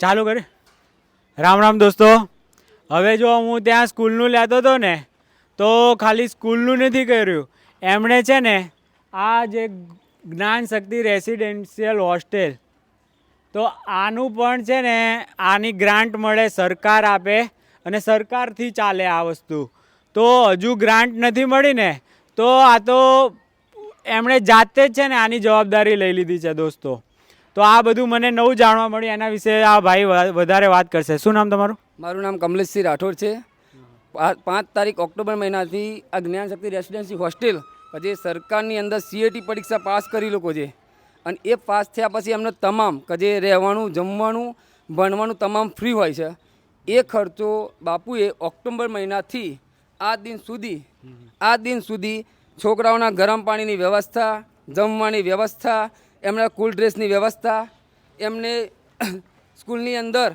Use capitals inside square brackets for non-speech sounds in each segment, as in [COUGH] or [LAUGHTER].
ચાલુ કરે. રામ રામ દોસ્તો. હવે જો હું ત્યાં સ્કૂલનું લેતો હતો ને, તો ખાલી સ્કૂલનું નથી કર્યું. એમણે છે ને, આ જે જ્ઞાન શક્તિ રેસિડેન્શિયલ હોસ્ટેલ, તો આનું પણ છે ને, આની ગ્રાન્ટ મળે, સરકાર આપે અને સરકારથી ચાલે આ વસ્તુ. તો હજુ ગ્રાન્ટ નથી મળી ને, તો આ તો એમણે જાતે જ છે ને આની જવાબદારી લઈ લીધી છે દોસ્તો. તો આ બધું મને નવું જાણવા મળ્યું. એના વિશે આ ભાઈ વધારે વાત કરશે. શું નામ તમારું? મારું નામ કમલેશસિંહ રાઠોડ છે. પાંચ તારીખ ઓક્ટોબર મહિનાથી આ જ્ઞાન શક્તિ રેસિડેન્સી હોસ્ટેલ, જે સરકારની અંદર સીએટી પરીક્ષા પાસ કરી લોકો છે. અને એ પાસ થયા પછી એમને તમામ કે જે રહેવાનું, જમવાનું, ભણવાનું તમામ ફ્રી હોય છે. એ ખર્ચો બાપુએ ઓક્ટોબર મહિનાથી આ દિન સુધી, આ દિન સુધી છોકરાઓના ગરમ પાણીની વ્યવસ્થા, જમવાની વ્યવસ્થા એમના કુલ ડ્રેસની વ્યવસ્થા, એમને [COUGHS] સ્કૂલની અંદર,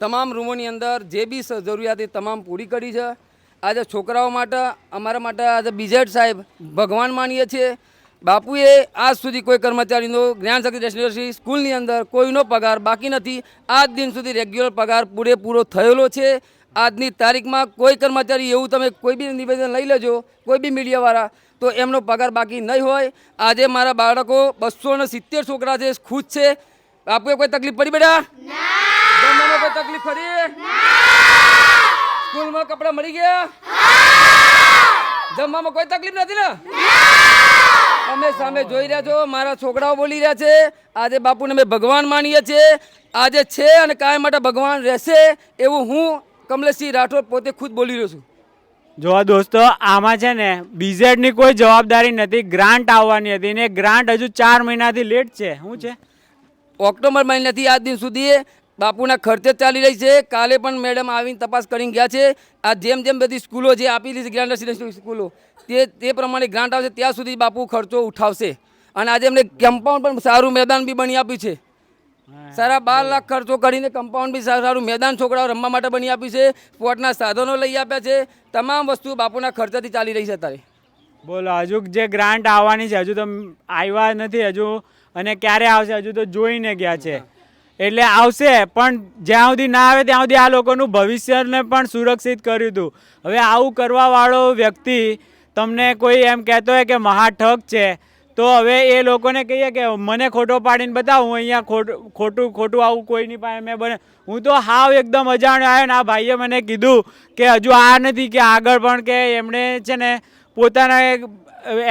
તમામ રૂમોની અંદર જે બી જરૂરિયાત એ તમામ પૂરી કરી છે. આજે છોકરાઓ માટે, અમારા માટે આજે બીજેટ સાહેબ ભગવાન માનીએ છીએ. બાપુએ આજ સુધી કોઈ કર્મચારીનો, જ્ઞાન શક્તિ સ્કૂલની અંદર કોઈનો પગાર બાકી નથી. આજ દિન સુધી રેગ્યુલર પગાર પૂરેપૂરો થયેલો છે. આજની તારીખમાં કોઈ કર્મચારી એવું તમે કોઈ બી નિવેદન લઈ લેજો, કોઈ બી મીડિયાવાળા તો એમનો પગાર બાકી નહીં હોય. આજે મારા બાળકો બસો ને સિત્તેર છોકરા છે ખુશ છે. આપણે કોઈ તકલીફ પડી બેટા? જમવામાં કોઈ તકલીફ પડી? સ્કૂલમાં કપડાં મળી ગયા? જમવામાં કોઈ તકલીફ નથી ને? તમે સામે જોઈ રહ્યા છો મારા છોકરાઓ બોલી રહ્યા છે આજે બાપુને અમે ભગવાન માનીએ છીએ આજે છે અને કાયમ માટે ભગવાન રહેશે એવું હું કમલેશસિંહ રાઠોડ પોતે ખુદ બોલી રહ્યો છું. જો દોસ્તો, આમાં છે ને બીઝેડની કોઈ જવાબદારી નથી ગ્રાન્ટ આવવાની હતી ને ગ્રાન્ટ હજુ ચાર મહિનાથી લેટ છે. શું છે? ઓક્ટોબર મહિનાથી આજ દિન સુધી બાપુના ખર્ચે ચાલી રહી છે. કાલે પણ મેડમ આવીને તપાસ કરીને ગયા છે. આ જેમ જેમ બધી સ્કૂલો જે આપી દીધી ગ્રાન્ટ રેસિડેન્શિયલ સ્કૂલો, તે તે પ્રમાણે ગ્રાન્ટ આવશે, ત્યાં સુધી બાપુ ખર્ચો ઉઠાવશે. અને આજે એમને કમ્પાઉન્ડ પણ સારું મેદાન બી બની આપ્યું છે. સારા બાર લાખ ખર્ચો કરીને કમ્પાઉન્ડ બી સારું સારું મેદાન છોકરાઓ રમવા માટે બની આપ્યું છે. સ્પોર્ટના સાધનો લઈ આપ્યા છે. તમામ વસ્તુ બાપુના ખર્ચાથી ચાલી રહી છે અત્યારે. બોલો હજુ જે ગ્રાન્ટ આવવાની છે હજુ તો આવ્યા નથી હજુ અને ક્યારે આવશે? હજુ તો જોઈને ગયા છે. એટલે આવશે પણ જ્યાં સુધી ના આવે ત્યાં સુધી આ લોકોનું ભવિષ્યને પણ સુરક્ષિત કર્યું હતું. હવે આવું કરવાવાળો વ્યક્તિ તમને કોઈ એમ કહેતો હોય કે મહાઠગ છે તો હવે એ લોકોને કહીએ કે મને ખોટો પાડીને બતાવો, હું અહીંયા ખોટું ખોટું ખોટું આવું કોઈની પાસે મેં બને હું તો હાવ એકદમ અજાણ્યો આવ્યો ને આ ભાઈએ મને કીધું કે હજુ આ નથી, કે આગળ પણ કે એમણે છે ને પોતાના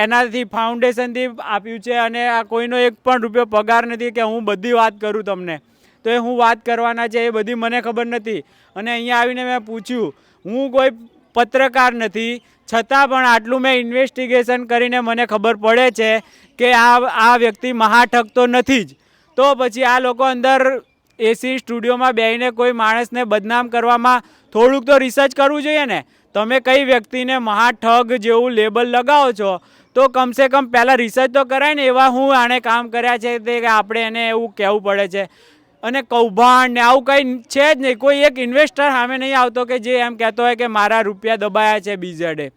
એનાથી ફાઉન્ડેશનથી આપ્યું છે અને આ કોઈનો એક પણ રૂપિયો પગાર નથી કે હું બધી વાત કરું તમને. તો એ હું વાત કરવાના છે, એ બધી મને ખબર નથી. અને અહીંયા આવીને મેં પૂછ્યું, હું કોઈ પત્રકાર નથી છતાં પણ આટલું મેં ઇન્વેસ્ટિગેશન કરીને મને ખબર પડે છે કે આ આ વ્યક્તિ મહાઠગ તો નથી જ. તો પછી આ લોકો અંદર એસી સ્ટુડિયોમાં બેસીને કોઈ માણસને બદનામ કરવામાં થોડુંક તો રિસર્ચ કરવું જોઈએ ને. તમે કઈ વ્યક્તિને મહાઠગ જેવું લેબલ લગાવો છો, તો કમસે કમ પહેલાં રિસર્ચ તો કરાય ને એવા હું આણે કામ કર્યા છે તે આપણે એને એવું કહેવું પડે છે. અને કૌભાંડ ને આવું કંઈ છે જ નહીં. કોઈ એક ઇન્વેસ્ટર સામે નહીં આવતો કે જે એમ કહેતો હોય કે મારા રૂપિયા દબાયા છે બીજડે.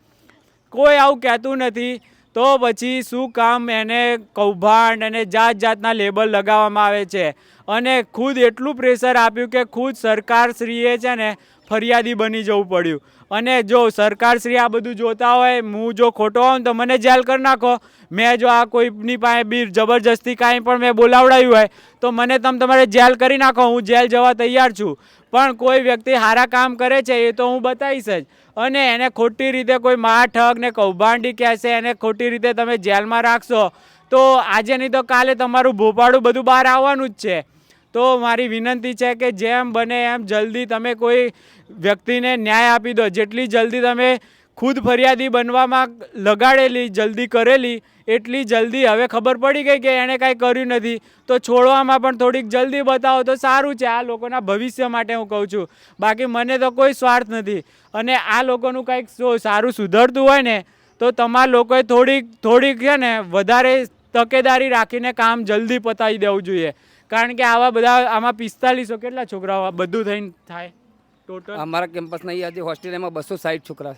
કોઈ આવું કહેતું નથી. તો પછી શું કામ એને કૌભાંડ અને જાત જાતના લેબલ લગાવવામાં આવે છે. અને ખુદ એટલું પ્રેશર આપ્યું કે ખુદ સરકારશ્રીએ છે ને ફરિયાદી બની જવું પડ્યું. અને જો સરકારશ્રી આ બધું જોતા હોય, હું જો ખોટો હોઉં તો મને જેલ કરી નાખો. મેં જો આ કોઈની પાસે બી જબરજસ્તી કાંઈ પણ મેં બોલાવડાવ્યું હોય, તો મને તમે તમારે જેલ કરી નાખો, હું જેલ જવા તૈયાર છું. પણ કોઈ વ્યક્તિ સારા કામ કરે છે એ તો હું બતાવીશ જ. અને એને ખોટી રીતે કોઈ માઠગ ને કૌભાંડી કહેશે, એને ખોટી રીતે તમે જેલમાં રાખશો, તો આજે નહીં તો કાલે તમારું ભોપાળું બધું બહાર આવવાનું જ છે. તો મારી વિનંતી છે કે જેમ બને એમ જલ્દી તમે કોઈ વ્યક્તિને ન્યાય આપી દો. જેટલી જલ્દી તમે ખુદ ફરિયાદી બનવામાં લગાડેલી, જલ્દી કરેલી, એટલી જલ્દી. હવે ખબર પડી ગઈ કે એણે કાંઈ કર્યું નથી. તો છોડવામાં પણ થોડીક જલ્દી બતાવો તો સારું છે. આ લોકોના ભવિષ્ય માટે હું કહું છું. બાકી મને તો કોઈ સ્વાર્થ નથી. અને આ લોકોનું કંઈક સારું સુધરતું હોય ને, તો તમારા લોકોએ થોડીક થોડીક છે ને, વધારે તકેદારી રાખીને કામ જલ્દી પતાવી દેવું જોઈએ. કારણ કે આવા બધા આમાં પિસ્તાલીસો કેટલા છોકરાઓ બધું થઈને થાય? ટોટલ અમારા કેમ્પસના અહીંયા જે હોસ્ટેલમાં બસો સાઠ છોકરા.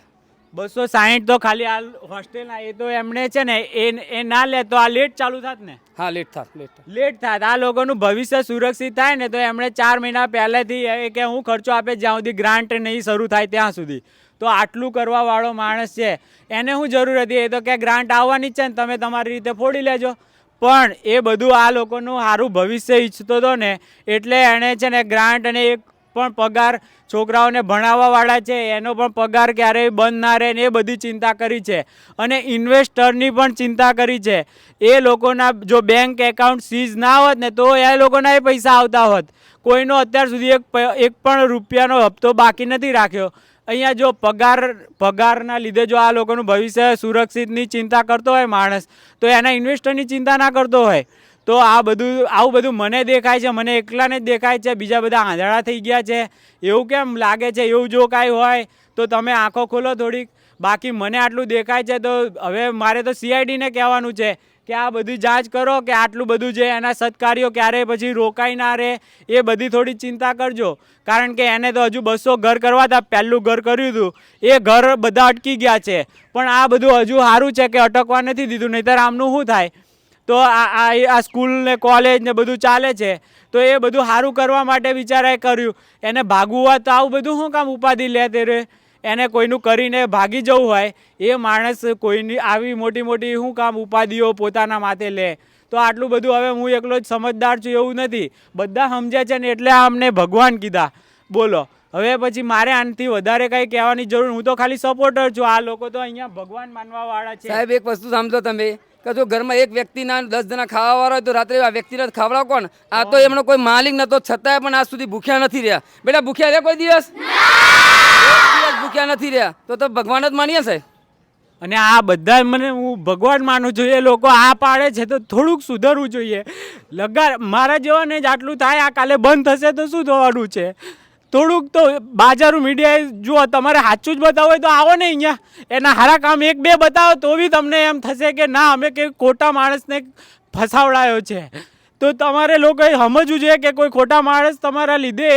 બસો સાહીઠ તો ખાલી આ હોસ્ટેલના એ તો એમણે છે ને એ એ ના લે તો આ લેટ ચાલુ થાત ને? હા લેટ થાત લેટ થાત. લેટ થાત. આ લોકોનું ભવિષ્ય સુરક્ષિત થાય ને તો એમણે ચાર મહિના પહેલેથી એ કે હું ખર્ચો આપે જ્યાં સુધી ગ્રાન્ટ નહીં શરૂ થાય ત્યાં સુધી. તો આટલું કરવાવાળો માણસ છે. એને હું જરૂર હતી. એ તો કે ગ્રાન્ટ આવવાની જ છે ને તમે તમારી રીતે ફોડી લેજો. પણ એ બધું આ લોકોનું સારું ભવિષ્ય ઈચ્છતો હતો ને, એટલે એણે છે ને ગ્રાન્ટ અને એક પણ પગાર છોકરાઓને ભણાવવાવાળા છે, એનો પણ પગાર ક્યારેય બંધ ના રહે ને એ બધી ચિંતા કરી છે. અને ઇન્વેસ્ટરની પણ ચિંતા કરી છે. એ લોકોના જો બેંક એકાઉન્ટ સીઝ ના હોત ને, તો એ લોકોના એ પૈસા આવતા હોત. કોઈનો અત્યાર સુધી એક એક પણ રૂપિયાનો હપ્તો બાકી નથી રાખ્યો. અહીંયા જો પગાર, પગારના લીધે જો આ લોકોનું ભવિષ્ય સુરક્ષિતની ચિંતા કરતો હોય માણસ, તો એના ઇન્વેસ્ટરની ચિંતા ના કરતો હોય. તો આ બધું, આવું બધું મને દેખાય છે, મને એકલાને જ દેખાય છે, બીજા બધા આંધળા થઈ ગયા છે. એવું કેમ લાગે છે? એવું જો કાંઈ હોય, તો તમે આંખો ખોલો થોડીક. બાકી મને આટલું દેખાય છે તો હવે મારે તો સીઆઈડીને કહેવાનું છે કે આ બધી જાંચ કરો કે આટલું બધું જે એના સત્કાર્યો ક્યારે પછી રોકાઈ ના રહે, એ બધી થોડી ચિંતા કરજો. કારણ કે એને તો હજુ બસો ઘર કરવા હતા પહેલું ઘર કર્યું હતું, એ ઘર બધા અટકી ગયા છે. પણ આ બધું હજુ સારું છે કે અટકવા નથી દીધું, નહીતર આમનું શું થાય? તો આ આ સ્કૂલ ને કોલેજ ને બધું ચાલે છે. તો એ બધું સારું કરવા માટે વિચારાએ કર્યું. એને ભાગવું તો આવું બધું શું કામ ઉપાધિ લે તે એને કોઈનું કરીને ભાગી જવું હોય એ માણસ કોઈની આવી મોટી મોટી શું કામ ઉપાધિઓ પોતાના માથે લે. તો આટલું બધું હવે હું એકલો જ સમજદાર છું એવું નથી. બધા સમજે છે ને એટલે અમને ભગવાન કીધા. બોલો હવે પછી મારે આનાથી વધારે કંઈ કહેવાની જરૂર હું તો ખાલી સપોર્ટર છું. આ લોકો તો અહીંયા ભગવાન માનવાવાળા છે. સાહેબ એક વસ્તુ સમજો તમે. કે જો ઘરમાં એક વ્યક્તિના દસ જણા ખાવાવાળા હોય તો રાત્રે આ વ્યક્તિને ખવડાવ કોણ? આ તો એમનો કોઈ માલિક નતો છતાંય પણ આજ સુધી ભૂખ્યા નથી રહ્યા. બેટા ભૂખ્યા રહ્યા કોઈ દિવસ? ભૂખ્યા નથી રહ્યા. તો તો ભગવાન જ માનીએ છે. અને આ બધા મને હું ભગવાન માનું છું. એ લોકો આ પાડે છે તો થોડુંક સુધરવું જોઈએ. લગાર, મારા જેવાને જ આટલું થાય, આ કાલે બંધ થશે તો શું થવાનું છે? થોડુંક તો બાજારું મીડિયાએ જુઓ, તમારે સાચું જ બતાવો હોય તો આવો ને અહીંયા. એના હારા કામ એક બે બતાવો, તો બી તમને એમ થશે કે ના, અમે કંઈ ખોટા માણસને ફસાવડાયો છે. તો તમારે લોકોએ સમજવું જોઈએ કે કોઈ ખોટા માણસ તમારા લીધે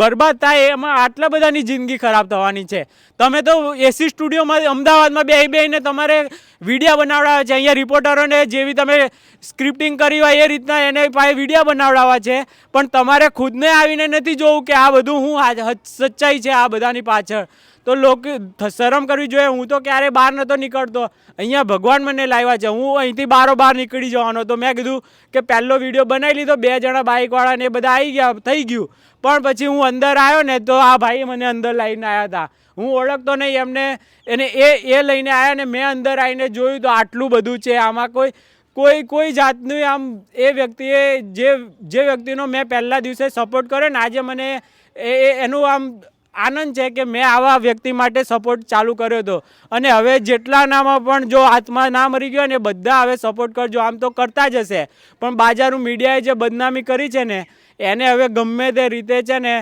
બરબાદ થાય, એમાં આટલા બધાની જિંદગી ખરાબ થવાની છે. તમે તો એસી સ્ટુડિયોમાં અમદાવાદમાં બે બેને તમારે વિડીયા બનાવડાવ્યા છે, અહીંયા રિપોર્ટરોને જેવી તમે સ્ક્રિપ્ટિંગ કરી હોય એ રીતના એને પાસે વિડીયા બનાવડાવવા છે. પણ તમારે ખુદને આવીને નથી જોવું કે આ બધું હું સચ્ચાઈ છે, આ બધાની પાછળ. તો લોકો શરમ કરવી જોઈએ. હું તો ક્યારે બહાર નહોતો નીકળતો. અહીંયા ભગવાન મને લાવ્યા છે. હું અહીંથી બારો બહાર નીકળી જવાનો. તો મેં કીધું કે પહેલો વીડિયો બનાવી લીધો. બે જણા બાઇકવાળા ને એ બધા આવી ગયા, થઈ ગયું. પણ પછી હું અંદર આવ્યો ને તો આ ભાઈ મને અંદર લાવીને આવ્યા હતા હું ઓળખતો નહીં એમને. એને એ એ લઈને આવ્યા ને મેં અંદર આવીને જોયું તો આટલું બધું છે. આમાં કોઈ કોઈ કોઈ જાતનું આમ એ વ્યક્તિએ જે જે વ્યક્તિનો મેં પહેલા દિવસે સપોર્ટ કર્યો ને આજે મને એ- એનું આમ આનંદ છે કે મેં આવા વ્યક્તિ માટે સપોર્ટ ચાલુ કર્યો હતો. અને હવે જેટલાનામાં પણ જો હાથમાં ના મરી ગયો ને બધા હવે સપોર્ટ કરજો, આમ તો કરતા જ હશે. પણ બાજારું મીડિયાએ જે બદનામી કરી છે ને, એને હવે ગમે તે રીતે છે ને,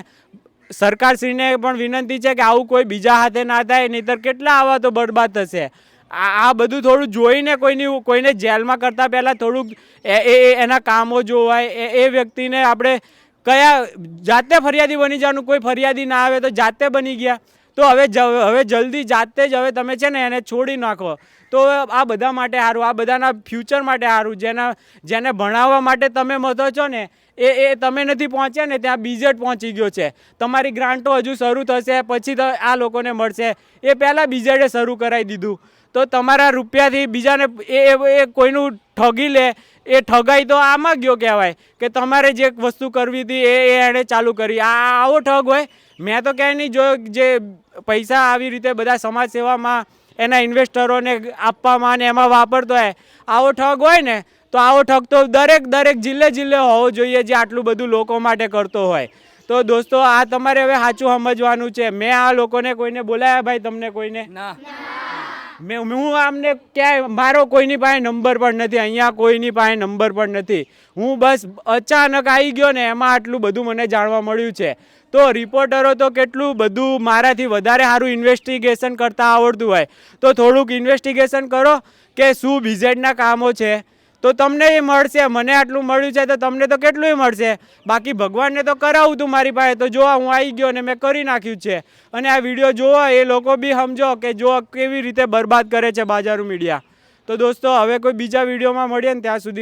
સરકારશ્રીને પણ વિનંતી છે કે આવું કોઈ બીજા હાથે ના થાય, નહીતર કેટલા આવા તો બરબાદ થશે. આ બધું થોડું જોઈને કોઈની, કોઈને જેલમાં કરતાં પહેલાં થોડુંક એ એના કામો જોવાય એ વ્યક્તિને આપણે કયા, જાતે ફરિયાદી બની જવાનું, કોઈ ફરિયાદી ના આવે તો જાતે બની ગયા. તો હવે હવે જલ્દી જાતે જ, હવે તમે છે ને એને છોડી નાખો. તો આ બધા માટે સારું આ બધાના ફ્યુચર માટે સારું જેના, જેને ભણાવવા માટે તમે મતો છો ને, એ એ તમે નથી પહોંચ્યા ને, ત્યાં બીજેટ પહોંચી ગયો છે. તમારી ગ્રાન્ટો હજુ શરૂ થશે, પછી તો આ લોકોને મળશે. એ પહેલાં બીજેટે શરૂ કરાવી દીધું. તો તમારા રૂપિયાથી બીજાને એ કોઈનું ઠગી લે એ ઠગાઈ તો આમાં ગયો કહેવાય કે તમારે જે વસ્તુ કરવી હતી એ એણે ચાલુ કરી. આ આવો ઠગ હોય. મેં તો ક્યાંય નહીં જોયો જે પૈસા આવી રીતે બધા સમાજ સેવામાં એના ઇન્વેસ્ટરોને આપવામાં અને એમાં વાપરતો હોય. આવો ઠગ હોય ને, તો આવો ઠગ તો દરેક દરેક જિલ્લે જિલ્લે હોવો જોઈએ જે આટલું બધું લોકો માટે કરતો હોય. તો દોસ્તો, આ તમારે હવે સાચું સમજવાનું છે. મેં આ લોકોને કોઈને બોલાયા ભાઈ, તમને કોઈને? ના. મેં હું આમને ક્યાંય મારો કોઈની પાસે નંબર પણ નથી, અહીંયા કોઈની પાસે નંબર પણ નથી. હું બસ અચાનક આવી ગયો ને એમાં આટલું બધું મને જાણવા મળ્યું છે. તો રિપોર્ટરો તો કેટલું બધું મારાથી વધારે સારું ઇન્વેસ્ટિગેશન કરતાં આવડતું હોય. તો થોડુંક ઇન્વેસ્ટિગેશન કરો કે શું બીઝેડના કામો છે? તો તમને એ મળશે. મને આટલું મળ્યું છે તો તમને તો કેટલું મળશે. બાકી ભગવાનને તો કરાવું તું મારી પાસે. તો જો હું આવી ગયો ને મેં કરી નાખ્યું છે. અને આ વીડિયો જોવો, એ લોકો બી સમજો કે જો કેવી રીતે બરબાદ કરે છે બાજારું મીડિયા. તો દોસ્તો, હવે કોઈ બીજા વિડીયોમાં મળીએ ને ત્યાં સુધી